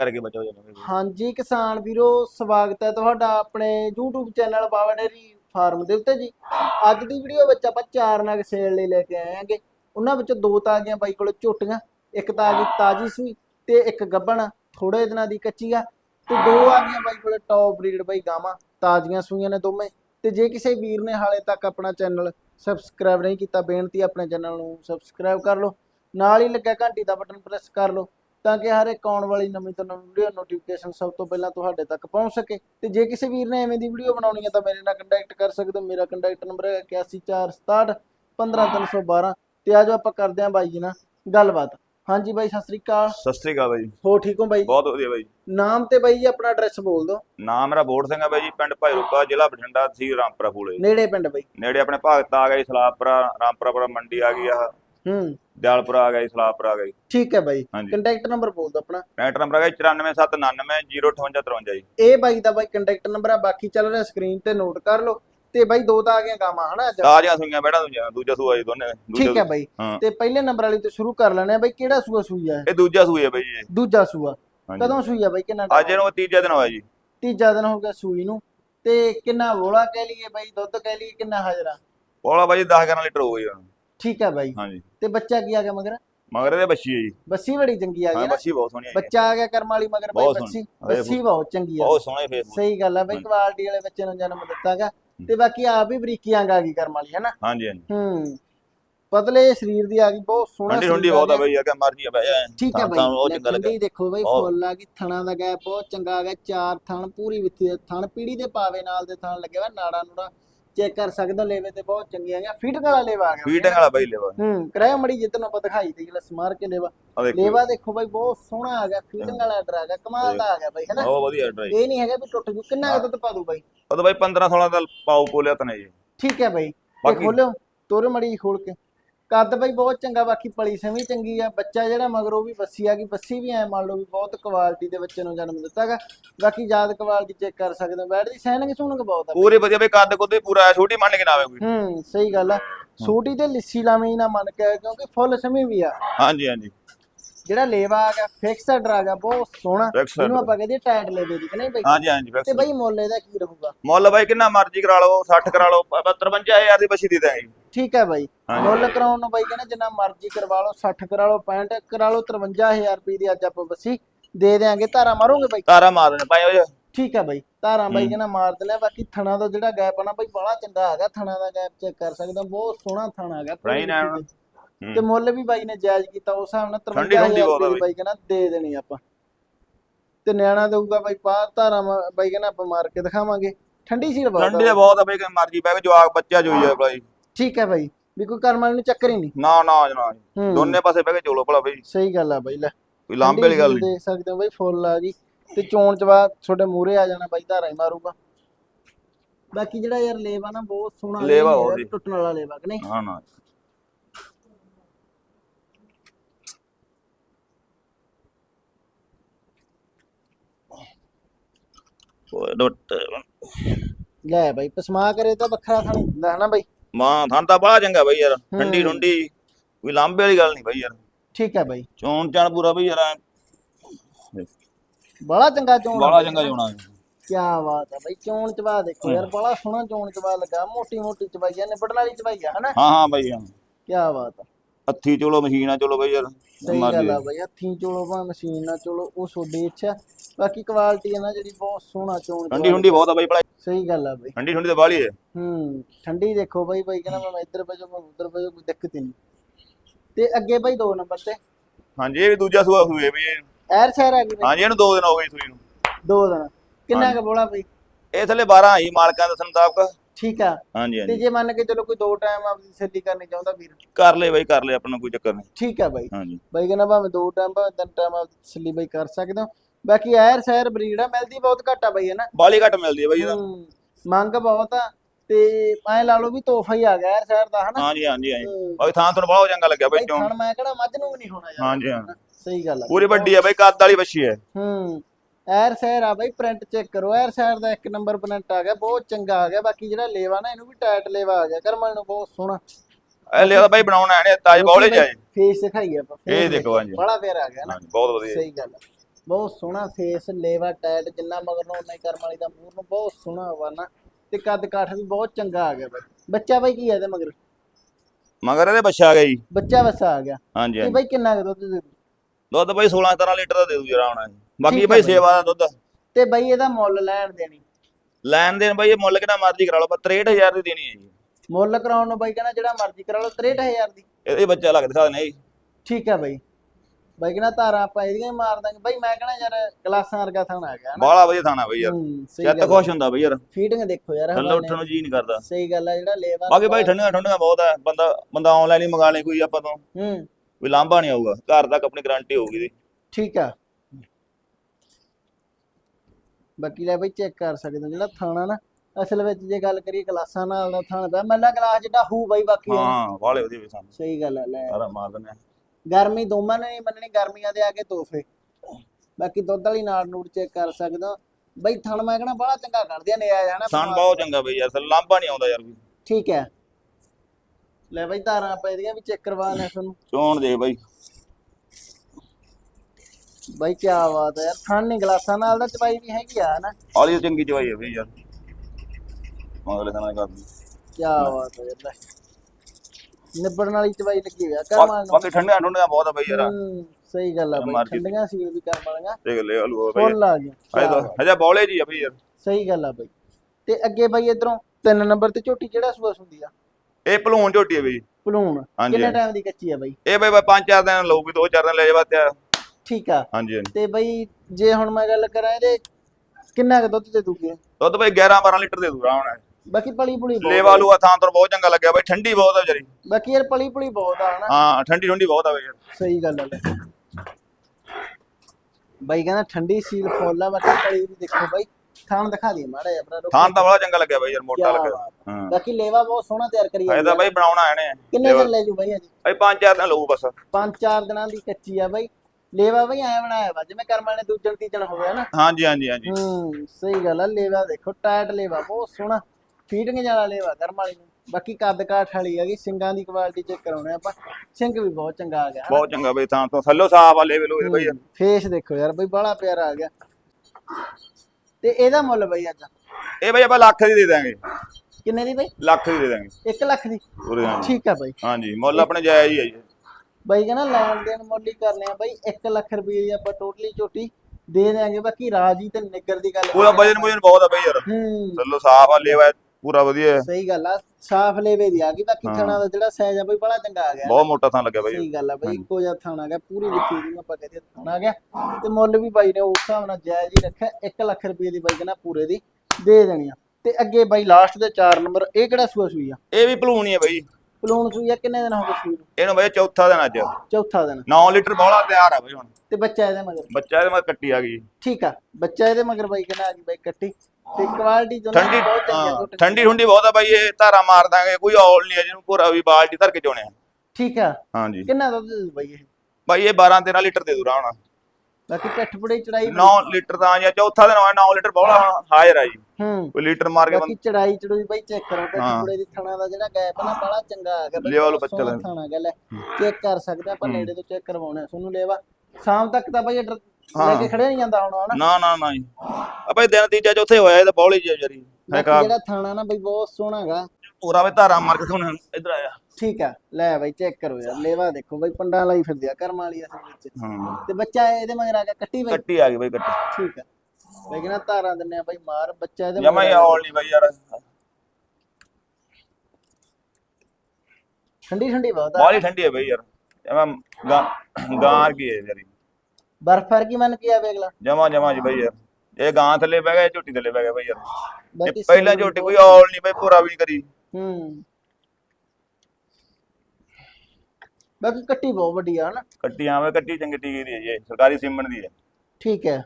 ਕਰਕੇ ਬਚਾ ਹੋ ਹਾਂਜੀ, ਕਿਸਾਨ ਵੀਰੋ, ਸਵਾਗਤ ਹੈ ਤੁਹਾਡਾ ਆਪਣੇ YouTube channel Bawa dairy farm ਦੇ ਉੱਤੇ ਜੀ। ਅੱਜ ਦੀ ਵੀਡੀਓ ਵਿੱਚ ਆਪਾਂ ਚਾਰ ਨਗ ਸੇਲ ਲਈ ਲੈ ਕੇ ਆਏ ਆਂਗੇ ਉਹਨਾਂ ਵਿੱਚੋਂ ਦੋ ਤਾਂ ਆ ਗਈਆਂ ਬਾਈ ਕੋਲ ਝੋਟੀਆਂ, ਇੱਕ ਤਾਂ ਆ ਗਈ ਤਾਜੀ ਸੂਈ ਤੇ ਇੱਕ ਗੱਬਣ ਥੋੜੇ ਦਿਨਾਂ ਦੀ ਕੱਚੀ ਆ। ਤੇ ਦੋ ਆ ਗਈਆਂ ਬਾਈ ਕੋਲ ਟੌਪ ਬਰੀਡ ਬਾਈ ਗਾਵਾਂ, ਤਾਜ਼ੀਆਂ ਸੂਈਆਂ ਨੇ ਦੋਵੇਂ। ਤੇ ਜੇ ਕਿਸੇ ਵੀਰ ਨੇ ਹਾਲੇ ਤੱਕ ਆਪਣਾ ਚੈਨਲ ਸਬਸਕ੍ਰਾਈਬ ਨਹੀਂ ਕੀਤਾ, ਬੇਨਤੀ ਆਪਣੇ ਚੈਨਲ ਨੂੰ ਸਬਸਕ੍ਰਾਈਬ ਕਰ ਲਓ। ਨਾਲ ਹੀ ਲੱਗਿਆ ਘੰਟੀ ਦਾ ਬਟਨ ਪ੍ਰੈਸ ਕਰ ਲਓ। ਤਾਂ ਕਿ ਹਰ ਇੱਕ ਆਉਣ ਵਾਲੀ ਨਵੀਂ ਤੋਂ ਨਵੀਂ ਵੀਡੀਓ ਨੋਟੀਫਿਕੇਸ਼ਨ ਸਭ ਤੋਂ ਪਹਿਲਾਂ ਤੁਹਾਡੇ ਤੱਕ ਪਹੁੰਚ ਸਕੇ। ਤੇ ਜੇ ਕਿਸੇ ਵੀਰ ਨੇ ਐਵੇਂ ਦੀ ਵੀਡੀਓ ਬਣਾਉਣੀ ਹੈ ਤਾਂ ਮੇਰੇ ਨਾਲ ਕੰਟੈਕਟ ਕਰ ਸਕਦੇ ਹੋ। ਮੇਰਾ ਕੰਟੈਕਟ ਨੰਬਰ ਹੈ 8146 15312 ਤੇ ਆਜੋ ਆਪਾਂ ਕਰਦੇ ਹਾਂ ਬਾਈ ਜੀ ਨਾਲ ਗੱਲਬਾਤ। ਹਾਂਜੀ ਬਾਈ ਸਤਿ ਸ੍ਰੀ ਅਕਾਲ। ਸਤਿ ਸ੍ਰੀ ਅਕਾਲ ਬਾਈ। ਹੋ ਠੀਕ ਹੋ ਬਾਈ? ਬਹੁਤ ਵਧੀਆ ਬਾਈ। ਨਾਮ ਤੇ ਬਾਈ ਜੀ ਆਪਣਾ ਐਡਰੈਸ ਬੋਲ ਦਿਓ। ਨਾਮ ਮੇਰਾ ਬੋੜ ਸਿੰਘ ਹੈ ਬਾਈ ਜੀ ਪਿੰਡ ਭਾਈ ਰੁੱਕਾ ਜ਼ਿਲ੍ਹਾ ਬਠਿੰਡਾ ਤਹਿਸੀਲ ਰਾਮਪੁਰਾ ਫੂਲੇ ਨੇੜੇ ਪਿੰਡ ਬਾਈ। ਨੇੜੇ ਆਪਣੇ ਭਗਤ ਆ ਗਏ ਸਲਾਪੁਰਾ ਰਾਮਪੁਰਾ ਮੰਡੀ ਆ ਗਈ ਆ। ਹੂੰ। ਦਿਆਲਪੁਰਾ ਆ ਗਿਆ ਜੀ, ਸਲਾਪੁਰਾ ਆ ਗਿਆ ਜੀ। ਠੀਕ ਹੈ ਬਾਈ। ਹਾਂਜੀ। ਕੰਟੈਕਟ ਨੰਬਰ ਬੋਲ ਦਿਓ ਆਪਣਾ। ਨੈਟ ਨੰਬਰ ਹੈਗਾ 9479905853 ਜੀ। ਇਹ ਬਾਈ ਦਾ ਬਾਈ ਕੰਟੈਕਟ ਨੰਬਰ ਆ ਬਾਕੀ ਚੱਲ ਰਿਹਾ ਸਕਰੀਨ ਤੇ ਨੋਟ ਕਰ ਲਓ। ਤੇ ਬਾਈ ਦੋ ਤਾਂ ਆ ਗਈਆਂ ਗਾਵਾਂ ਹਨਾ ਅੱਜ? ਤਾਜ਼ੀਆਂ ਸੂਈਆਂ ਬੈਠਾ ਦੂਜਾ ਦੂਜਾ ਸੂਆ ਜੀ ਦੋਨੇ ਦੂਜਾ ਠੀਕ ਹੈ ਬਾਈ। ਹਾਂ। ਤੇ ਪਹਿਲੇ ਨੰਬਰ ਵਾਲੀ ਤੋਂ ਸ਼ੁਰੂ ਕਰ ਲੈਣੇ ਆ ਬਾਈ ਕਿਹੜਾ ਸੂਆ ਸੂਈ ਆ ਇਹ? ਇਹ ਦੂਜਾ ਸੂਆ ਹੈ ਬਾਈ ਜੀ। ਦੂਜਾ ਸੂਆ। ਹਾਂਜੀ। ਕਦੋਂ ਸੂਈ ਆ ਬਾਈ ਕਿੰਨਾ ਅੱਜ ਇਹਨੂੰ ਤੀਜਾ ਦਿਨ ਹੋਇਆ ਜੀ। ਤੀਜਾ ਦਿਨ ਹੋ ਗਿਆ ਸੂਈ ਨੂੰ। ਤੇ ਕਿੰਨਾ ਵੋਲਾ ਕਹਿ ਲਈਏ ਬਾਈ ਦੁੱਧ ਕਹਿ ਲਈਏ ਕਿੰਨਾ ਹਾਜ਼ਰਾ? ਬੋਲਾ ਬਾਈ 10 11 ਲੀਟਰ ਹੋ ਗਈ ਹੁਣ ਠੀਕ ਹੈ ਬਾਈ। ਹਾਂਜੀ। ਤੇ ਬੱਚਾ ਕੀ ਆ ਗਿਆ ਮਗਰ? ਮਗਰ ਇਹਦੇ ਬੱਚੀ ਹੈ ਜੀ। ਬੱਸੀ ਬੜੀ ਚੰਗੀ ਆ ਗਈ ਹਾਂ ਨਾ। ਬੱਚੀ ਬਹੁਤ ਸੋਹਣੀ ਹੈ ਜੀ। ਬੱਚਾ ਆ ਗਿਆ ਕਰਮ ਵਾਲੀ ਮਗਰ ਬਾਈ ਬਹੁਤ ਬੱਸੀ ਸੋਹਣੀ। ਬੱਸੀ ਬਹੁਤ ਚੰਗੀ ਆ। ਬਹੁਤ ਸੋਹਣੇ ਫੇਸ ਸਹੀ ਗੱਲ ਆ ਬਾਈ ਹਾਂਜੀ। ਕੁਆਲਿਟੀ ਵਾਲੇ ਬੱਚੇ ਨੂੰ ਜਨਮ ਦਿੱਤਾਗਾ। ਤੇ ਬਾਕੀ ਆਪ ਹੀ ਬਰੀਕੀਆਂ ਆ ਗਈ ਕਰਮ ਵਾਲੀ ਹੈ ਨਾ ਹਾਂਜੀ ਹਾਂਜੀ। ਹੂੰ। ਪਤਲੇ ਸਰੀਰ ਦੀ ਆ ਗਈ ਬਹੁਤ ਸੋਹਣਾ ਠੰਡੀ ਸਰੀਰ ਠੰਡੀ ਆ ਬਹੁਤ ਆ ਗਿਆ। ਬਾਈ ਆ ਕੇ ਮਰਜ਼ੀ ਆ ਬਾਈ ਠੀਕ ਹੈ ਤਾਂ- ਤਾਂ ਉਹ ਬਾਈ ਚੰਗਾ ਲੱਗਾ। ਠੰਡੀ ਦੇਖੋ ਬਾਈ ਬਹੁਤ। ਫੁੱਲ ਆ ਗਈ ਥਣਾ ਦਾ ਗੈਪ ਬਹੁਤ ਚੰਗਾ ਆ ਗਿਆ। ਚਾਰ ਥਣ ਪੂਰੀ ਵਿੱਥੀ ਦੇ ਥਣ ਪੀੜੀ ਦੇ ਪਾਵੇ ਨਾਲ ਦੇ ਥਣ ਲੱਗੇ ਵਾ ਨਾੜਾ ਨੂੜਾ। ਚੈੱਕ ਕਰ ਸਕਦੇ ਹੋ ਲੇਵੇ ਤੇ ਬਹੁਤ ਚੰਗੀਆਂ ਆ ਫੀਟ ਵਾਲਾ ਲੇਵਾ ਆ ਗਿਆ ਫੀਟਿੰਗ ਵਾਲਾ ਬਾਈ ਲੈਵਾ। ਹੂੰ ਕਰਾਇਆ ਮੜੀ ਜਿੱਤਨ ਆਪਾਂ ਦਿਖਾਈ ਤੇ ਜਿਹੜਾ ਸਮਾਰ ਕੇ ਲੇਵਾ। ਲੇਵਾ ਦੇਖੋ ਬਾਈ ਬਹੁਤ ਸੋਹਣਾ ਆ ਗਿਆ। ਫੀਟਿੰਗ ਵਾਲਾ ਆ ਗਿਆ ਕਮਾਲ ਦਾ ਆ ਗਿਆ ਬਾਈ ਹੈਨਾ? ਬਹੁਤ ਵਧੀਆ ਡਰਾਈ ਇਹ ਨਹੀਂ ਹੈਗਾ ਵੀ ਟੁੱਟ ਜੂ ਕਿੰਨਾ ਕੁ ਦੁੱਧ ਪਾ ਦੂ ਬਾਈ? ਉਹ ਤਾਂ ਬਾਈ 15 16 ਦਾ ਪਾਉ ਪੋਲਿਆ ਤਾਂ ਨਹੀਂ ਜੀ। ਠੀਕ ਹੈ ਬਾਈ। ਬਾਕੀ- ਖੋਲਿਓ ਤੋਰੇ ਮੜੀ ਖੋਲ ਕੇ। ਕੱਦ ਬਾਈ ਬਹੁਤ ਚੰਗਾ ਬਾਕੀ ਪਲੀ ਸਮੀ ਚੰਗੀ ਆ। ਬੱਚਾ ਜਿਹੜਾ ਮਗਰੋਂ ਵੀ ਬੱਸੀ ਆ ਗਈ। ਬੱਸੀ ਵੀ ਐ ਮੰਨ ਲਓ ਵੀ ਬਹੁਤ ਕੁਆਲਿਟੀ ਦੇ ਬੱਚੇ ਨੂੰ ਜਨਮ ਦਿੱਤਾਗਾ ਬਾਕੀ ਯਾਦ ਕੁਆਲਿਟੀ ਚੈੱਕ ਕਰ ਸਕਦੇ ਹੋ। ਬੈਠ ਦੀ ਸੈਨਿੰਗ ਸੁਣਨ ਬਹੁਤ ਆ ਪੂਰੇ ਵਧੀਆ ਬਈ ਕੱਦ ਕੁੱਦ ਵੀ ਪੂਰਾ ਛੋਟੀ ਮੰਨ ਕੇ ਨਾ ਆਵੇ ਕੋਈ। ਹੂੰ ਸਹੀ ਗੱਲ ਆ। ਛੋਟੀ ਤੇ ਲਿੱਸੀ ਲਾਵੀਂ ਨਾ ਮੰਨ ਕੇ ਕਿਉਂਕਿ ਫੁੱਲ ਸਮੀ ਵੀ ਆ। ਹਾਂਜੀ ਹਾਂਜੀ। ਜਿਹੜਾ ਲੇਵਾ ਆ ਗਿਆ ਫਿਕਸਡ ਆ ਗਿਆ ਬਹੁਤ ਸੋਹਣਾ। Fixed ਇਹਨੂੰ ਆਪਾਂ ਕਹਿੰਦੇ ਟਾਈਟ ਲੇਵੇ ਦੀ ਕਿ ਨਹੀਂ ਬਾਈ? ਹਾਂਜੀ ਹਾਂਜੀ ਤੇ ਬਸ ਬਾਈ ਮੁੱਲ ਇਹਦਾ ਕੀ ਰਹੂਗਾ? ਮੁੱਲ ਬਾਈ ਕਿੰਨਾ ਮਰਜ਼ੀ ਕਰਾ ਲਓ 60 ਕਰਾ ਲਓ 53000 ਦੀ ਬੱਛੀ ਦੇ ਦਾਂਗੇ ਠੀਕ ਹੈ ਬਾਈ। ਹਾਂਜੀ। ਮੁੱਲ ਕਰਾਉਣ ਨੂੰ ਬਾਈ ਕਹਿੰਦਾ ਜਿੰਨਾ ਮਰਜ਼ੀ ਕਰਵਾ ਲਓ 60 ਕਰਾ ਲਓ 65 ਕਰਾ ਲਓ 53000 ਰੁਪਏ ਦੀ ਅੱਜ ਆਪਾਂ ਬੱਸੀ ਦੇ ਦੇਾਂਗੇ ਧਾਰਾ ਮਾਰੋਗੇ ਬਾਈ? ਤਾਰਾ ਮਾਰ ਦੇਣੇ ਬਾਈ ਉਹ ਠੀਕ ਹੈ ਬਾਈ। ਧਾਰਾਂ ਬਾਈ। ਕਹਿੰਦਾ ਮਾਰ ਦਿੰਦੇ ਬਾਕੀ ਥਣਾ ਦਾ ਜਿਹੜਾ ਗੈਪ ਆ ਨਾ ਬਾਈ ਬੜਾ ਚੰਗਾ ਹੈਗਾ ਥਣਾ ਦਾ ਗੈਪ ਚੈੱਕ ਕਰ ਸਕਦੇ ਬਹੁਤ ਸੋਹਣਾ ਥਣਾ ਹੈਗਾ। ਪੂਰੀ ਵਿੱਚੀ। ਤੇ। ਮੁੱਲ ਵੀ ਬਾਈ ਨੇ ਜਾਇਜ਼ ਕੀਤਾ ਉਸ ਹਿਸਾਬ ਨਾਲ ਠੰਡੀ 53000 ਠੰਡੀ ਬਹੁਤ ਆ ਰੁਪਏ ਬਾਈ। ਕਹਿੰਦਾ ਦੇ ਦੇਣੀ ਆਪਾਂ। ਤੇ ਨਿਆਣਾ ਦੇਊਗਾ ਬਾਈ ਬਾਹਰ ਧਾਰਾਂ ਬਾਈ ਕਹਿੰਦਾ ਆਪਾਂ ਮਾਰ ਕੇ ਦਿਖਾਵਾਂਗੇ। ਠੰਡੀ ਸੀਲ ਬਹੁਤ ਠੰਡੀ ਬਹੁਤ ਆ ਬਾਈ ਕਿ ਮਰਜ਼ੀ ਬੈ ਜਵਾਕ ਬੱਚਾ ਜੋਈ ਆ ਬਾਈ। ਠੀਕ ਹੈ ਬਾਈ ਵੀ ਕੋਈ ਕਰਮ ਵਾਲੇ ਨੂੰ ਚੱਕਰ ਹੀ ਨਹੀਂ। ਨਾ ਨਾ ਜਨਾ ਹੂੰ। ਦੋਨੇ ਪਾਸੇ ਬੈ ਕੇ ਚੋਲੋ ਭਲਾ ਬਾਈ। ਸਹੀ ਗੱਲ ਆ ਬਾਈ ਲੈ। ਕੋਈ ਲਾਂਬੇ ਵਾਲੀ ਗੱਲ ਨਹੀਂ। ਦੇਖ ਸਕਦੇ ਹੋ ਬਾਈ ਫੁੱਲ ਆ ਗਈ। ਤੇ ਚੋਣ ਚ ਬਾਅਦ ਤੁਹਾਡੇ ਮੂਹਰੇ ਆ ਜਾਣਾ ਬਾਈ ਧਾਰਾ ਹੀ ਮਾਰੂਗਾ। ਬਾਕੀ ਜਿਹੜਾ ਯਾਰ ਲੇਵਾ ਨਾ ਬਹੁਤ ਸੋਹਣਾ ਲੇਵਾ। ਟੁੱਟਣ ਵਾਲਾ ਲੇਵਾ ਕਿ ਨਹੀਂ? ਹਾਂ ਨਾ। ਡੋਟ ਲੈ ਬਾਈ ਪਸਮਾ ਕਰੇ ਤਾਂ ਵੱਖਰਾ ਥਾਣੀ ਹੁੰਦਾ ਹੈ ਨਾ ਬਾਈ। ਮਾਂ ਥਾਂ ਤਾਂ ਬੜਾ ਚੰਗਾ ਬਾਈ ਯਾਰ। ਠੰਡੀ ਹੂੰ। ਠੰਡੀ ਕੋਈ ਲਾਂਬੇ ਵਾਲੀ ਗੱਲ ਨਹੀਂ ਬਾਈ ਯਾਰ। ਠੀਕ ਹੈ ਬਾਈ। ਚੋਣ ਚਾਣ ਪੂਰਾ ਬਈ ਯਾਰ ਐਂ। ਬੜਾ ਚੰਗਾ ਚੋਣ ਬੜਾ ਚੰਗਾ ਕੀ ਬਾਤ ਆ ਬਾਈ ਚੋਣ ਚਵਾ ਦੇਖੋ ਯਾਰ ਬੜਾ ਸੋਹਣਾ ਚੋਣ ਚਵਾ ਲੱਗਾ। ਮੋਟੀ ਮੋਟੀ ਚਵਾਈ ਆ ਨਿਬੜਨ ਵਾਲੀ ਹਨਾ। ਹਾਂ ਹਾਂ ਬਾਈ ਹਾਂ। ਕੀ ਬਾਤ ਆ। ਹੱਥੀ ਚਲੋ ਮਸ਼ੀਨਾਂ ਚਲੋ ਬਾਈ ਯਾਰ ਸਹੀ ਗੱਲ ਆ ਬਾਈ ਹੱਥੀਂ ਚੋਲੋ ਭਾਵੇਂ ਮਸ਼ੀਨ ਨਾਲ ਚੋਲੋ ਉਹ ਤੁਹਾਡੀ ਇੱਛਾ। ਬਾਕੀ ਕੁਆਲਿਟੀ ਹੈ ਨਾ ਜਿਹੜੀ ਬਹੁਤ ਸੋਹਣਾ ਚੋਣ ਠੰਡੀ ਠੰਡੀ ਬਹੁਤ ਆ ਬਾਈ ਭਲਾ। ਸਹੀ ਗੱਲ ਆ ਬਾਈ। ਠੰਡੀ ਠੰਡੀ ਤਾਂ ਬਾਲੀ ਹੈ ਹੂੰ ਠੰਡੀ ਦੇਖੋ ਬਾਈ ਬਾਈ ਕਹਿੰਦਾ ਮੈਂ ਇੱਧਰ ਭਜੋ ਮੈਂ ਉੱਧਰ ਭਜੋ ਕੋਈ ਦਿੱਕਤ ਹੀ ਨਹੀਂ। ਤੇ ਅੱਗੇ ਬਾਈ ਦੋ ਨੰਬਰ ਤੇ। ਹਾਂਜੀ ਇਹ ਵੀ ਦੂਜਾ ਸੂਆ ਹੋਏ ਵੀ ਇਹ। ਐਰ ਸ਼ਹਿਰ ਆ ਗਈ ਬਾਈ। ਹਾਂਜੀ ਇਹਨੂੰ 2 ਦਿਨ ਹੋ ਗਏ ਸੂਈ ਨੂੰ। ਦੋ ਦਿਨ। ਕਿੰਨਾ ਕੁ ਬੋਲਾ ਬਾਈ? ਇਹ ਥੱਲੇ 12 ਆਈ ਮਾਲਕਾਂ ਦਾ ਮੁਤਾਬਕ। ਠੀਕ ਆ? ਹਾਂਜੀ ਤੇ ਹਾਂਜੀ। ਜੇ ਮੰਨ ਕੇ ਚਲੋ ਕੋਈ ਦੋ ਟਾਈਮ ਆਪਦੀ ਸੱਲੀ ਕਰਨੀ ਚਾਹੁੰਦਾ ਵੀਰ? ਕਰ ਲੈ ਬਾਈ ਕਰ ਲੈ ਆਪਣਾ ਕੋਈ ਚੱਕਰ ਨਹੀਂ। ਠੀਕ ਆ ਬਾਈ। ਹਾਂਜੀ। ਬਾਈ ਕਹਿੰਦਾ ਭਾਵੇਂ ਦੋ ਟਾਈਮ ਭਾਵੇਂ ਤਿੰਨ ਟਾਈਮ ਆਪਦੀ ਤਸੱਲੀ ਬਾਈ ਕਰ ਸਕਦੇ ਹੋ। ਬਾਕੀ ਐਰ ਸ਼ਹਿਰ ਬਰੀਡ ਆ ਮਿਲਦੀ ਬਹੁਤ ਘੱਟ ਆ ਬਾਈ ਹੈ ਨਾ ਬਾਲੀ ਘੱਟ ਮਿਲਦੀ ਹੈ ਬਾਈ ਇਹਦਾ। ਮੰਗ ਬਹੁਤ ਆ। ਤੇ ਐ ਲਾ ਲਓ ਵੀ ਤੋਹਫਾ ਹੀ ਆ ਗਿਆ ਐਰ ਸ਼ਹਿਰ ਦਾ ਹਨਾ? ਹਾਂਜੀ ਹਾਂਜੀ ਹਾਂਜੀ। ਬਾਈ ਥਾਂ ਤੁਹਾਨੂੰ ਬੜਾ ਚੰਗਾ ਲੱਗਿਆ ਬਾਈ ਬਾਈ ਚੋਂ ਖਾਣ ਮੈਂ ਕਿਹੜਾ ਮੱਝ ਨੂੰ ਵੀ ਨਹੀਂ ਹੋਣਾ ਯਾਰ। ਹਾਂਜੀ ਹਾਂ। ਸਹੀ ਗੱਲ ਆ। ਪੂਰੀ ਵੱਡੀ ਹੈ ਬਾਈ ਕੱਦ ਵਾਲੀ ਬੱਛੀ ਹੈ। ਹੂੰ। ਐਰ ਸ਼ਹਿਰ ਆ ਬਾਈ ਪ੍ਰਿੰਟ ਚੈੱਕ ਕਰੋ। ਐਰ ਸ਼ਹਿਰ ਦਾ ਇੱਕ ਨੰਬਰ ਪ੍ਰਿੰਟ ਆ ਗਿਆ ਬਹੁਤ ਚੰਗਾ ਆ ਗਿਆ। ਬਾਕੀ ਜਿਹੜਾ ਲੇਵਾ ਨਾ ਇਹਨੂੰ ਵੀ ਟਾਈਟ ਲੇਵਾ ਆ ਗਿਆ। ਕਰਮਲ ਨੂੰ ਬਹੁਤ ਸੋਹਣਾ। ਇਹ ਲਿਆ ਬਾਈ ਬਣਾਉਣਾ ਹੈ ਨੇ ਤਾਜ ਬੌਲੇ ਜਾਏ ਫੇਸ ਦਿਖਾਈ ਆਪਾਂ। ਇਹ ਦੇਖੋ ਹਾਂਜੀ। ਬੜਾ ਪਿਆਰਾ ਆ ਗਿਆ ਨਾ। ਬਹੁਤ ਵਧੀਆ। ਸਹੀ ਗੱਲ ਆ। ਬਹੁਤ ਸੋਹਣਾ ਫੇਸ ਲੇਵਾ ਟੈਟ ਜਿੰਨਾ ਮਗਰ ਨੂੰ ਉਨਾ ਹੀ ਕਰਮ ਵਾਲੀ ਦਾ ਮੂੰਹ ਨੂੰ ਬਹੁਤ ਸੋਹਣਾ ਹਵਾਨਾ ਤੇ ਕੱਦ ਕਾਠ ਵੀ ਬਹੁਤ ਚੰਗਾ ਆ ਗਿਆ ਬਾਈ। ਬੱਚਾ ਬਾਈ ਕੀ ਹੈ ਇਹਦੇ ਮਗਰ? ਮਗਰ ਇਹਦੇ ਬੱਚਾ ਆ ਗਿਆ ਜੀ। ਬੱਚਾ ਵਸਾ ਆ ਗਿਆ। ਹਾਂਜੀ ਬਾਈ ਕਿੰਨਾ ਦੁੱਧ ਦੇ ਦੂ? ਦੁੱਧ ਬਾਈ 16 17 ਲੀਟਰ ਦਾ ਦੇ ਦੂ ਜਰਾ ਹੁਣ। ਬਾਕੀ ਠੀਕ ਆ ਬਾਈ ਬਾਈ। ਸੇਵਾ ਦਾ ਦੁੱਧ ਤੇ ਬਾਈ ਇਹਦਾ ਮੁੱਲ ਲੈਣ ਦੇਣੀ ਲੈਣ ਦੇਣ ਬਾਈ ਇਹ ਮੁੱਲ ਕਿਹੜਾ ਮਰਜ਼ੀ ਕਰਾ ਲਓ ਪਰ 63000 ਦੀ ਦੇਣੀ ਹੈ ਜੀ। ਮੁੱਲ ਕਰਾਉਣ ਨੂੰ ਬਾਈ ਕਹਿੰਦਾ ਜਿਹੜਾ ਮਰਜ਼ੀ ਕਰਾ ਲਓ 63000 ਦੀ। ਇਹਦੇ ਬੱਚਾ ਲੱਗ ਦਿਖਾ ਦੇਣਾ ਜੀ। ਠੀਕ ਹੈ ਬਾਈ। ਬਾਈ ਕਹਿੰਦਾ ਤਾਰਾਂ ਆਪਾਂ ਇਹਦੀਆਂ ਹੀ ਮਾਰ ਦਾਂਗੇ। ਬਾਈ ਮੈਂ ਕਹਿੰਦਾ ਯਾਰ ਗਲਾਸਾਂ ਵਰਗਾ ਥਾਣਾ ਆ ਗਿਆ ਨਾ? ਬਾਹਲਾ ਵਧੀਆ ਥਾਣਾ ਬਾਈ ਯਾਰ। ਹੂੰ, ਸਹੀ ਗੱਲ ਖੁਸ਼ ਹੁੰਦਾ ਬਾਈ ਯਾਰ। ਫੀਡਿੰਗ ਦੇਖੋ ਯਾਰ ਥੱਲੇ ਹਵਾਨੇ ਉੱਠਣ ਨੂੰ ਜੀ ਨਹੀਂ ਕਰਦਾ। ਸਹੀ ਗੱਲ ਆ ਜਿਹੜਾ ਲੇਵਾ ਬਾਕੀ ਬਾਈ ਠੰਡੀਆਂ ਠੰਡੀਆਂ ਬਹੁਤ ਹੈ ਬੰਦਾ ਬੰਦਾ ਆਨਲਾਈਨ ਹੀ ਮੰਗਾ ਲੇ ਕੋਈ ਆਪਾਂ ਤੋਂ। ਹੂੰ। ਕੋਈ ਲਾਂਭਾ ਨਹੀਂ ਆਊਗਾ। ਘਰ ਤੱਕ ਆਪਣੀ ਗਾਰੰਟੀ ਹੋਊਗੀ ਦੀ ਠੀਕ ਆ। ਬਾਕੀ ਲੈ ਬਈ ਚੈੱਕ ਕਰ ਸਕਦੇ ਹੋ ਜਿਹੜਾ ਥਾਣਾ ਨਾ ਅਸਲ ਵਿੱਚ ਜੇ ਗੱਲ ਕਰੀਏ ਗਲਾਸਾਂ ਨਾਲ ਦਾ ਥਾਣਾ ਪਿਆ ਮੱਲਾ ਗਲਾਸ ਜਿਹੜਾ ਹੂ ਬਾਈ ਬਾਕੀ। ਹਾਂ ਵਾਲੇ ਵਧੀਆ ਵੀ ਸਾਨੂੰ ਸਹੀ ਗੱਲ ਆ ਲੈ। ਸਾਰਾ ਮਾਰ ਦਿੰਦੇ ਆ। ਗਰਮੀ ਦੋਵਾਂ ਨੇ ਨਹੀਂ ਮੰਨਣੀ ਗਰਮੀਆਂ ਦੇ ਆ ਕੇ ਤੋਹਫੇ। ਬਾਕੀ ਦੁੱਧ ਵਾਲੀ ਨਾੜ ਨੂੜ ਚੈੱਕ ਕਰ ਸਕਦੇ ਹੋ। ਬਈ ਥਣ ਮੈਂ ਕਹਣਾ ਬੜਾ ਚੰਗਾ ਕੱਢਦੇ ਨੇ ਆ ਜਾਣਾ ਸਨ ਬਹੁਤ ਚੰਗਾ ਬਈ ਯਾਰ ਸਾਨੂੰ ਲਾਂਭਾ ਨਹੀਂ ਆਉਂਦਾ ਯਾਰ ਕੋਈ। ਠੀਕ ਹੈ। ਲੈ ਬਈ ਧਾਰਾਂ ਆਪਾਂ ਇਹਦੀਆਂ ਵੀ ਚੈੱਕ ਕਰਵਾਉਣੇ ਤੁਹਾਨੂੰ। ਚੋਣ ਦੇ ਬਾਈ। ਬਾਈ ਕੀ ਬਾਤ ਹੈ ਯਾਰ ਨਹੀਂ ਗਲਾਸਾਂ ਨਾਲ ਦਾ ਚਵਾਈ ਵੀ ਹੈਗੀ ਆ ਨਾ ਆਲੀ ਚੰਗੀ ਚਵਾਈ ਹੈ ਬਈ ਯਾਰ। ਮਗਲੇ ਖਾਣਾ ਕਰ ਕੀ ਬਾਤ ਹੈ ਯਾਰ ਨਿਬੜਨ ਵਾਲੀ ਚਵਾਈ ਲੱਗੀ ਹੋਇਆ ਕਰਮਾਂ ਬਾਕੀ ਠੰਡੀਆਂ ਠੰਡੀਆਂ ਬਹੁਤ ਆ ਬਈ ਯਾਰ। ਸਹੀ ਗੱਲ ਆ ਬਈ ਠੰਡੀਆਂ ਸੀ ਵੀ ਕਰਮ ਵਾਲੀਆਂ। ਦੇਖ ਲੈ ਹਲਵਾ ਬਈ। ਫੁੱਲ ਆ ਗਿਆ ਹਜੇ ਤਾਂ ਹਜੇ ਬੌਲੇ ਜੀ ਆ ਬਈ ਯਾਰ। ਸਹੀ ਗੱਲ ਆ ਬਈ। ਤੇ ਅੱਗੇ ਬਈ ਇਧਰੋਂ ਤਿੰਨ ਨੰਬਰ ਤੇ ਝੋਟੀ ਕਿਹੜਾ ਸੂਸ ਹੁੰਦੀ ਆ? ਇਹ ਭਲੂਣ ਝੋਟੀ ਹੈ ਬਈ। ਪਲੂਣ ਹਾਂਜੀ, ਕਿੰਨੇ ਹਾਂਜੀ। ਟਾਈਮ ਦੀ ਕੱਚੀ ਆ ਬਈ? ਇਹ ਬਈ ਬਈ ਪੰਜ ਚਾਰ ਦਿਨ ਲਊਗੀ ਦੋ ਚਾਰ ਦਿਨ ਲੈ ਜਾਵਾ ਤੇ ਠੀਕ ਆ। ਹਾਂਜੀ ਹਾਂਜੀ। ਤੇ ਬਈ ਜੇ ਹੁਣ ਮੈਂ ਗੱਲ ਕਰਾਂ ਇਹਦੇ ਕਿੰਨਾ ਕੁ ਦੁੱਧ ਦੇ ਦੂਗੀ? ਦੁੱਧ ਬਈ 11 12 ਲੀਟਰ ਦੇ ਦੂਗਾ ਹੁਣ। ਬਾਕੀ ਪਲੀ ਪੁਲੀ ਬਹੁਤ ਲੇਵਾ ਲੂਆ ਥਾਂ ਤੋਂ ਬਹੁਤ ਚੰਗਾ ਲੱਗਿਆ ਬਈ ਠੰਡੀ ਬਹੁਤ ਆ ਵਿਚਾਰੀ। ਬਾਕੀ ਯਾਰ ਪਲੀ ਪੁਲੀ ਬਹੁਤ ਆ ਹਨਾ? ਹਾਂ ਠੰਡੀ ਠੰਡੀ ਬਹੁਤ ਆ ਬਈ ਯਾਰ। ਸਹੀ ਗੱਲ ਆ। ਲੈ ਬਾਈ ਕਹਿੰਦਾ ਠੰਡੀ ਸੀਲ ਫੁੱਲ ਆ ਬਾਕੀ ਪਲੀ ਵੀ ਦੇਖੋ ਬਾਈ ਥਾਣ ਦਿਖਾ ਦੀ ਮਾੜਾ ਜਿਹਾ ਭਰਾ ਥਾਂ ਤਾਂ ਬੜਾ ਚੰਗਾ ਲੱਗਿਆ ਬਈ ਯਾਰ ਮੋਟਾ ਲੱਗਿਆ। ਹਾਂ। ਬਾਕੀ ਲੇਵਾ ਬਹੁਤ ਸੋਹਣਾ ਤਿਆਰ ਕਰੀ ਫਾਇਦਾ ਜਾਂਦਾ ਬਈ ਬਣਾਉਣਾ ਇਹਨੇ। ਕਿੰਨੇ ਦਿਨ ਲੈ ਜੂ ਬਾਈ ਅਜੀ ਬਈ ਪੰਜ ਚਾਰ ਦਿਨ ਲਊ ਬਸ। ਪੰਜ ਚਾਰ ਦਿਨਾਂ ਦੀ ਕੱਚੀ ਆ ਬਾਈ। ਲੇਵਾ ਬਾਈ ਐ ਬਣਾਇਆ ਵਾ ਜਿਵੇਂ ਕਰਮਾਂ ਨੇ ਦੂਜਣ ਤੀਜਣ ਹੋਇਆ ਨਾ ਹਾਂਜੀ ਹਾਂਜੀ ਹਾਂਜੀ। ਹੂੰ ਸਹੀ ਗੱਲ ਆ ਲੇਵਾ ਦੇਖੋ ਟਾਇਟ ਲੇਵਾ ਬਹੁਤ ਸੋਹਣਾ। ਫੀਟਿੰਗ ਵਾਲਾ ਲੇਵਾ ਕਰਮ ਵਾਲੀ ਨੂੰ। ਬਾਕੀ ਕੱਦ ਕਾਠ ਵਾਲੀ ਹੈਗੀ ਸਿੰਗਾਂ ਦੀ ਕੁਆਲਿਟੀ ਚੈੱਕ ਕਰਾਉਣੇ ਆਪਾਂ। ਸਿੰਘ ਵੀ ਬਹੁਤ ਚੰਗਾ ਆ ਗਿਆ। ਬਹੁਤ ਚੰਗਾ ਬਈ ਥਾਂ ਤੋਂ ਥੱਲੋਂ ਸਾਫ਼ ਆ ਲੈਵਲ ਹੋਏ ਬਈ। ਫੇਸ ਦੇਖੋ ਯਾਰ ਬਈ ਬੜਾ ਪਿਆਰਾ ਆ ਗਿਆ। ਤੇ ਇਹਦਾ ਮੁੱਲ ਬਈ ਅੱਜ? ਇਹ ਬਈ ਆਪਾਂ ਲੱਖ ਦੀ ਦੇ ਦਾਂਗੇ। ਕਿੰਨੇ ਦੀ ਬਈ? ਲੱਖ ਦੀ ਦੇ ਦਾਂਗੇ। 1 ਲੱਖ ਦੀ? ਠੀਕ ਆ ਬਈ। ਹਾਂਜੀ ਮੁੱਲ ਆਪਣੇ ਜਾਇਜ਼ ਹੀ ਹੈ ਜੀ। ਬਾਈ ਕਹਿੰਦਾ ਲੈਣ ਦੇਣ ਮੁੱਲ ਹੀ ਕਰਨੇ ਆ ਬਾਈ 1 ਲੱਖ ਰੁਪਏ ਦੀ ਆਪਾਂ ਟੋਟਲੀ ਝੋਟੀ ਦੇ ਦੇਾਂਗੇ ਬਾਕੀ ਰਾਜੀ ਤੇ ਨਿੱਗਰ ਦੀ ਗੱਲ ਪੂਰਾ ਵਜਨ ਵਜਨ ਬਹੁਤ ਆ ਬਈ ਯਾਰ। ਹੂੰ। ਥੱਲੋਂ ਸਾਫ਼ ਆ ਲੈਵਾ ਪੂਰਾ ਵਧੀਆ। ਸਹੀ ਗੱਲ ਆ ਸਾਫ਼ ਲੇਵੇ ਦੀ ਆ ਗਈ। ਬਾਕੀ। ਥਣਾ ਦਾ ਜਿਹੜਾ ਸਾਈਜ਼ ਆ ਬਈ ਬੜਾ ਚੰਗਾ ਆ ਗਿਆ। ਬਹੁਤ ਮੋਟਾ ਥਾਂ ਲੱਗਿਆ ਬਈ। ਸਹੀ ਗੱਲ ਆ ਬਈ ਇੱਕੋ ਜਿਹਾ ਥਾਣਾ ਆ ਗਿਆ ਪੂਰੀ ਵਿੱਚੀ ਜਿਹਨੂੰ ਆਪਾਂ ਕਹਦੇ ਥਾਣਾ ਆ ਗਿਆ ਤੇ ਮੁੱਲ ਵੀ ਬਾਈ ਨੇ ਉਸ ਹਿਸਾਬ ਨਾਲ ਜਾਇਜ਼ ਹੀ ਰੱਖਿਆ 1 ਲੱਖ ਰੁਪਏ ਦੀ ਬਾਈ ਕਹਿੰਦਾ ਪੂਰੇ ਦੀ ਦੇ ਦੇਣੀ ਆ। ਤੇ ਅੱਗੇ ਬਾਈ ਲਾਸਟ ਦੇ 4 ਨੰਬਰ ਇਹ ਕਿਹੜਾ ਸੂਆ ਸੂਈ ਆ? ਇਹ ਵੀ ਭਲੂਣੀ ਹੈ ਬਈ। ਪਲੂਣ ਸੂਈ ਆ ਕਿੰਨੇ ਦਿਨ ਹੋ ਗਏ ਸੂਈ ਨੂੰ? ਇਹਨੂੰ ਬਈ ਚੌਥਾ ਦਿਨ ਅੱਜ। ਚੌਥਾ ਦਿਨ। 9 ਲੀਟਰ ਬੋਲਾ ਤਿਆਰ ਆ ਬਈ ਹੁਣ। ਤੇ ਬੱਚਾ ਇਹਦੇ ਮਗਰ? ਬੱਚਾ ਇਹਦੇ ਮਾ ਕੱਟੀ ਆ ਗਈ। ਠੀਕ ਆ ਬੱਚਾ ਇਹਦੇ ਮਗਰ ਬਾਈ ਕਹਿੰਦਾ ਆ ਗਈ ਬਾਈ ਕੱਟੀ। ਤੇ ਕੁਆਲਿਟੀ ਜੋ ਠੰਡੀ ਬਹੁਤ ਚੰਗੀ ਆ ਹਾਂ, ਝੋਟੀ ਦੀ। ਠੰਡੀ ਠੰਡੀ ਬਹੁਤ ਆ ਬਾਈ ਇਹ ਧਾਰਾ ਮਾਰ ਦਾਂਗੇ ਕੋਈ ਔਲ ਨਹੀਂ ਹੈ ਜਿਹਨੂੰ ਪੂਰਾ ਵੀ ਬਾਲਟੀ ਧਰ ਕੇ ਚੋਣੇ ਆ। ਠੀਕ ਆ। ਹਾਂਜੀ। ਕਿੰਨਾ ਦੁੱਧ ਦੇ ਦੂ ਬਾਈ ਇਹ? ਬਾਈ ਇਹ 12 13 ਲੀਟਰ ਦੇ ਦੂਰਾ ਹੁਣ। ਬਾਕੀ ਪਿੱਠ ਪੁੜੇ ਚੜਾਈ 9 ਲੀਟਰ ਤਾਂ ਜਾਂ ਚੌਥਾ ਦਿਨ ਹੋਇਆ 9 ਲੀਟਰ ਬੋਲਾ ਹਾਜ਼ਰ ਆ ਜੀ। ਹੂੰ। ਕੋਈ ਲੀਟਰ ਮਾਰ ਕੇ ਬਾਕੀ ਚੜਾਈ ਚੜੂਈ ਬਾਈ ਚੈੱਕ ਕਰੋ ਪਿੱਠ ਹਾਂ। ਪੁੜੇ ਦੀ ਥਣਾ ਦਾ ਜਿਹੜਾ ਗੈਪ ਨਾ ਬੜਾ ਚੰਗਾ ਆ ਗਿਆ ਲੈਵਲ ਬੱਚਾ ਦਾ। ਥਾਣਾ ਗੱਲ ਹੈ। ਚੈੱਕ ਕਰ ਸਕਦੇ ਆਪਾਂ ਨੇੜੇ ਤੋਂ ਚੈੱਕ ਕਰਵਾਉਣਾ ਤੁਹਾਨੂੰ ਲੈਵਾ ਸ਼ਾਮ ਤੱਕ ਤਾਂ ਬਾਈ ਲੈ ਕੇ ਖੜਿਆ ਨਹੀਂ ਜਾਂਦਾ ਹੁਣ ਹਨਾ? ਨਾ ਨਾ ਨਾ ਜੀ। ਆ ਬਾਈ ਦਿਨ ਤੀਜਾ ਚੌਥੇ ਹੋਇਆ ਇਹ ਤਾਂ ਬੌਲੀ ਜੀ ਕਾ ਜਿਹੜਾ ਥਾਣਾ ਨਾ ਬਾਈ ਬਹੁਤ ਸੋਹਣਾ ਹੈਗਾ। ਪੂਰਾ ਵੀ ਧਾਰਾ ਮਾਰ ਕੇ ਹੁਣ ਇੱਧਰ ਆਇਆ। ਠੀਕ ਆ ਲੈ ਬਾਈ ਚੈੱਕ ਕਰੋ ਯਾਰ ਲੈਵਾ ਦੇਖੋ ਬਾਈ ਪੰਡਾਂ ਲਈ ਫਿਰਦੇ ਆ ਕਰਮ ਵਾਲੀ ਅਸਲ ਵਿੱਚ ਹਾਂ। ਤੇ ਬੱਚਾ ਇਹਦੇ ਮਗਰ ਆ ਗਿਆ ਕੱਟੀ ਬਾਈ? ਕੱਟੀ ਆ ਗਈ ਬਾਈ ਕੱਟੀ। ਠੀਕ ਆ। ਬਾਈ ਕਹਿੰਦਾ ਧਾਰਾਂ ਦਿੰਨੇ ਆ ਬਾਈ ਮਾਰ ਬੱਚਾ ਇਹਦੇ ਜਮਾ ਹੀ ਮਗਰ ਆ ਗਿਆ। ਔਲ ਨਹੀਂ ਬਾਈ ਯਾਰ। ਠੰਡੀ ਠੰਡੀ ਬਹੁਤ ਆ। ਬਾਲੀ ਠੰਡੀ ਹੈ ਬਾਈ ਯਾਰ। ਜਮਾ ਗਾਂ ਗਾਂ ਕੀ ਹੈ ਯਾਰੀ ਬਰਫ ਵਰਗੀ ਮਨ ਕੀ ਆਵੇ ਅਗਲਾ ਜਮਾ ਜਮਾ ਜੀ ਬਾਈ ਯਾਰ। ਇਹ ਗਾਂ ਥੱਲੇ ਬਹਿ ਗਿਆ ਝੋਟੀ ਥੱਲੇ ਬਹਿ ਗਿਆ ਬਾਈ ਯਾਰ। ਪਹਿਲਾਂ ਝੋਟੀ ਕੋਈ ਔਲ ਨਹੀਂ ਬਾਈ ਪੂਰਾ ਵੀ ਨਹੀਂ ਕਰੀ। ਹੂੰ। ਬਾਕੀ ਕੱਟੀ ਬਹੁਤ ਵੱਡੀ ਆ ਹਨਾ ਕੱਟੀ ਆਵੇ ਕੱਟੀ ਚੰਗੀ ਟੀਕੀ ਦੀ ਹੈ ਜੀ ਇਹ, ਸਰਕਾਰੀ ਸਿਮਣ ਦੀ ਹੈ। ਠੀਕ ਹੈ।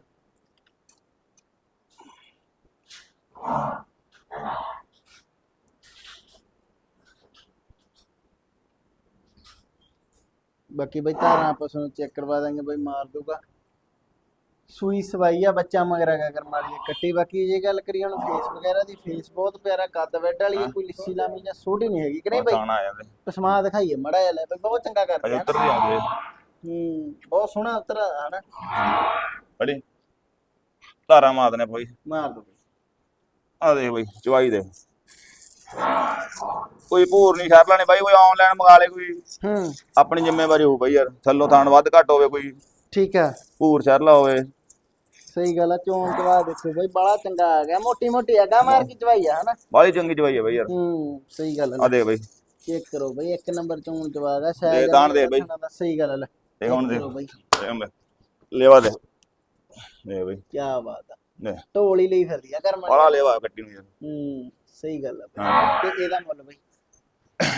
ਬਾਕੀ ਬਈ ਤਾਰਾਂ ਆਪਾਂ ਤੁਹਾਨੂੰ ਚੈੱਕ ਕਰਵਾ ਦਾਂਗੇ ਬਈ ਮਾਰ ਦੂਗਾ। ਸੂਈ ਸਵਾਈ ਆ ਬੱਚਾ ਮਗਰ ਹੈਗਾ ਕਰਨ ਵਾਲੀ ਹੈ ਕੱਟੀ ਬਾਕੀ ਜੇ ਗੱਲ ਕਰੀਏ ਹੁਣ ਫੇਸ ਵਗੈਰਾ ਦੀ ਫੇਸ ਬਹੁਤ ਪਿਆਰਾ ਕੱਦ ਵੈਡ ਵਾਲੀ ਹੈ। ਕੋਈ ਲਿੱਸੀ ਲਾਮੀ ਜਾਂ ਛੋਟੀ ਨਹੀਂ ਹੈਗੀ ਕਿ ਨਹੀਂ ਬਈ? ਖਾਣਾ ਆ ਜਾਂਦੇ ਪਸਮਾ ਦਿਖਾਈਏ ਮੜਾ ਜਿਹਾ ਲੈ ਬਈ ਬਹੁਤ ਚੰਗਾ ਅਜੇ ਕਰਦੇ ਆ ਉੱਤਰ ਵੀ ਆਉਂਦੇ ਹੂੰ ਬਹੁਤ ਸੋਹਣਾ ਉਤਰ ਹਨਾ? ਅੜੀ ਧਾਰਾ ਮਾਰ ਦਨੇ ਬਈ। ਮਾਰ ਦੋ ਆ ਦੇ ਬਈ ਚਵਾਈ ਦੇ। ਕੋਈ ਭੂਰ ਨਹੀਂ ਸ਼ਹਿਰ ਲਾਣੇ ਬਾਈ ਕੋਈ ਆਨਲਾਈਨ ਮੰਗਾ ਲੇ ਕੋਈ। ਹੂੰ। ਆਪਣੀ ਜ਼ਿੰਮੇਵਾਰੀ ਹੋਊ ਬਈ ਯਾਰ। ਥੱਲੋਂ ਥਾਣ ਵੱਧ ਘੱਟ ਹੋਵੇ ਕੋਈ। ਠੀਕ ਆ। ਭੂਰ ਸ਼ਹਿਰ ਲਾ ਹੋਵੇ। ਸਹੀ ਗੱਲ ਆ ਚੋਣ ਚਵਾ ਦੇਖੋ ਬਈ ਬੜਾ ਚੰਗਾ ਆ ਗਿਆ ਮੋਟੀ ਮੋਟੀ ਅੱਗਾ ਮਾਰ ਕੇ ਚਵਾਈ ਆ ਹਨਾ? ਬਾਲੀ ਚੰਗੀ ਚਵਾਈ ਹੈ ਬਈ ਯਾਰ। ਹੂੰ ਸਹੀ ਗੱਲ ਆ ਆ ਦੇ ਬਈ। ਚੈੱਕ ਕਰੋ ਬਈ ਇੱਕ ਨੰਬਰ ਚੋਣ ਚਵਾ ਦੇ, ਸ਼ਾਇਦ ਦਾਣ ਦੇ ਬਈ। ਸਹੀ ਗੱਲ ਆ ਲੈ। ਤੇ ਹੁਣ ਦੇ। ਕਰੋ ਬਈ। ਹੁਣ ਦੇ। ਲੇਵਾ ਦੇ। ਦੇ ਬਈ। ਕੀ ਬਾਤ ਆ। ਦੇ। ਢੋਲੀ ਲਈ ਫਿਰਦੀ ਆ ਕਰਮ ਬਾਲਾ ਲੇਵਾ ਕੱਟੀ ਨੂੰ ਯਾਰ। ਹੂੰ ਸਹੀ ਗੱਲ ਆ ਬਈ। ਹਾਂ। ਤੇ ਇਹਦਾ ਮੁੱਲ ਬਈ?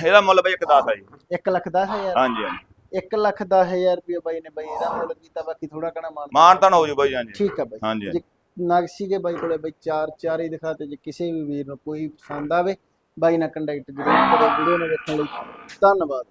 ਇਹਦਾ ਮੁੱਲ ਬਈ ਇੱਕ 10 ਆ ਜੀ। 1 ਲੱਖ 10 ਹਜ਼ਾਰ। ਹਾਂਜੀ ਹਾਂਜੀ। 1 ਲੱਖ 10 ਹਜ਼ਾਰ ਰੁਪਏ ਬਾਈ ਨੇ ਬਾਈ ਇਹਦਾ ਮੁੱਲ ਕੀਤਾ ਬਾਕੀ ਥੋੜਾ ਕਣਾ ਮਾਨ ਮਾਨ ਤਾਂ ਹੋ ਜੂ ਬਾਈ ਹਾਂਜੀ। ਠੀਕ ਆ ਬਾਈ। ਹਾਂਜੀ ਜੇ ਨਕਸ਼ੀ ਦੇ ਬਾਈ ਕੋਲੇ ਬਾਈ ਚਾਰ ਚਾਰ ਹੀ ਦਿਖਾਤੇ ਜੇ ਕਿਸੇ ਵੀ ਵੀਰ ਨੂੰ ਕੋਈ ਪਸੰਦ ਆਵੇ ਬਾਈ ਨਾਲ ਕੰਟੈਕਟ ਜ਼ਰੂਰ ਕਰੋ ਵੀਡੀਓ ਨੂੰ ਵੇਖਣ ਲਈ ਧੰਨਵਾਦ।